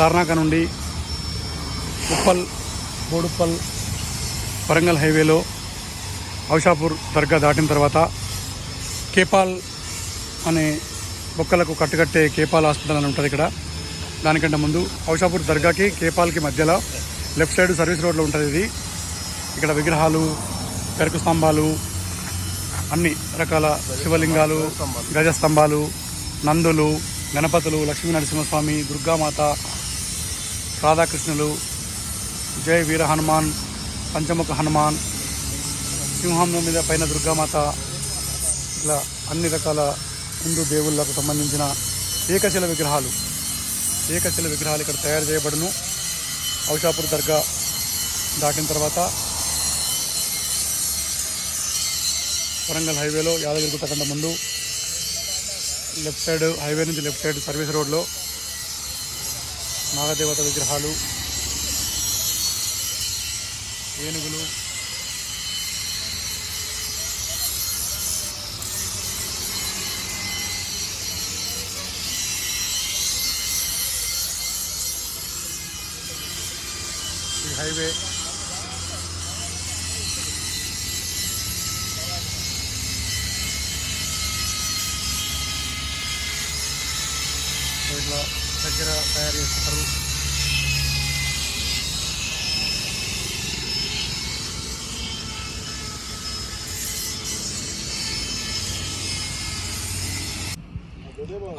తార్నాక నుండి ఉప్పల్ బోడుప్పల్ వరంగల్ హైవేలో ఔషాపూర్ దర్గా దాటిన తర్వాత కేపాల్ అనే బొక్కలకు కట్టుకట్టే కేపాల్ హాస్పిటల్ అని ఉంటుంది ఇక్కడ. దానికంటే ముందు ఔషాపూర్ దర్గాకి కేపాల్కి మధ్యలో లెఫ్ట్ సైడ్ సర్వీస్ రోడ్లో ఉంటుంది ఇది. ఇక్కడ విగ్రహాలు పెరుకు స్తంభాలు అన్ని రకాల శివలింగాలు గజస్తంభాలు నందులు గణపతులు లక్ష్మీ నరసింహస్వామి దుర్గామాత రాధాకృష్ణులు జై వీర హనుమాన్ పంచముఖ హనుమాన్ సింహం మీద పైన దుర్గామాత ఇట్లా అన్ని రకాల హిందూ దేవుళ్ళకు సంబంధించిన ఏకశిల విగ్రహాలు. ఏకశిల విగ్రహాలు ఇక్కడ తయారు చేయబడును. ఔషాపూర్ దర్గా దాటిన తర్వాత వరంగల్ హైవేలో యాదగిరిగుట్ట కంటే ముందు లెఫ్ట్ సైడ్ హైవే నుంచి లెఫ్ట్ సైడ్ సర్వీస్ రోడ్లో నాగదేవత విగ్రహాలు ఏనుగులు ఈ హైవే ఇట్లా దగ్గర తయారు చేస్తారు.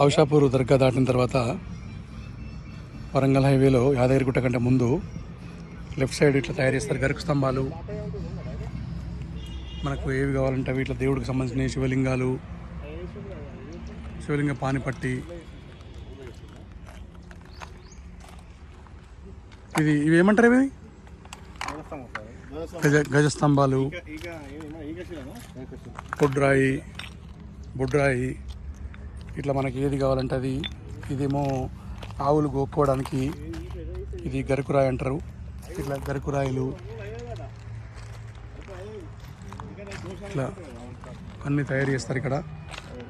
ఔషాపూర్ దర్గా దాటిన తర్వాత వరంగల్ హైవేలో యాదగిరిగుట్ట కంటే ముందు లెఫ్ట్ సైడ్ ఇట్లా తయారు చేస్తారు గరుకు స్తంభాలు. మనకు ఏవి కావాలంటే అవి ఇట్లా దేవుడికి సంబంధించిన శివలింగాలు శివలింగ పానిపట్టి ఇది ఇవి ఏమంటారు ఇవి? గజ గజస్తంభాలు బొడ్రాయి బొడ్రాయి. ఇట్లా మనకి ఏది కావాలంటే అది. ఇదేమో ఆవులు గోక్కోవడానికి ఇది గరుకురాయి అంటారు. ఇట్లా గరుకురాయిలు. ఇట్లా అన్నీ తయారు చేస్తారు ఇక్కడ.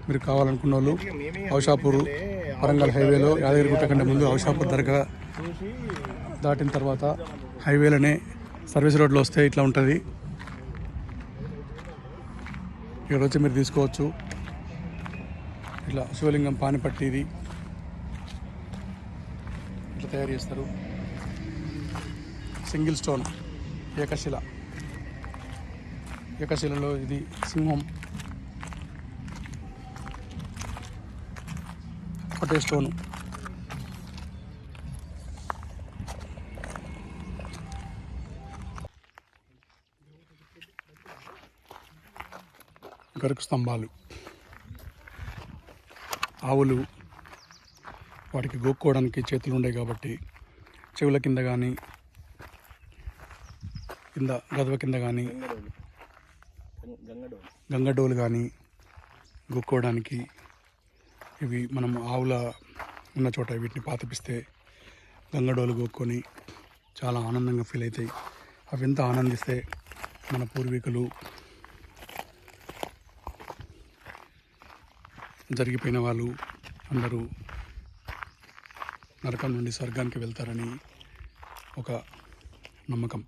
మీరు కావాలనుకున్న వాళ్ళు ఔషాపూర్ వరంగల్ హైవేలో యాదగిరిగుట్ట కంటే ముందు ఔషాపూర్ దర్గా దాటిన తర్వాత హైవేలోనే సర్వీస్ రోడ్లో వస్తే ఇట్లా ఉంటుంది. ఇక్కడ వచ్చి మీరు తీసుకోవచ్చు. ఇట్లా శివలింగం పానిపట్టి ఇది. ఇట్లా తయారు చేస్తారు. సింగిల్ స్టోన్ ఏకశిల. ఏకశిలలో ఇది సింహం. ఒకటే స్టోను. గరుకు స్తంభాలు ఆవులు వాటికి గోక్కోవడానికి చేతులు ఉండేవి కాబట్టి చెవుల కింద కానీ కింద గదవ కింద కానీ గంగడోలు కానీ గొక్కోవడానికి ఇవి మనం ఆవుల ఉన్న చోట వీటిని పాతపిస్తే గంగడోలు గొక్కొని చాలా ఆనందంగా ఫీల్ అవుతాయి. అవి ఎంత ఆనందిస్తే మన పూర్వీకులు జరిగిపోయిన వాళ్ళు అందరూ నరకం నుండి స్వర్గానికి వెళ్తారని ఒక నమ్మకం.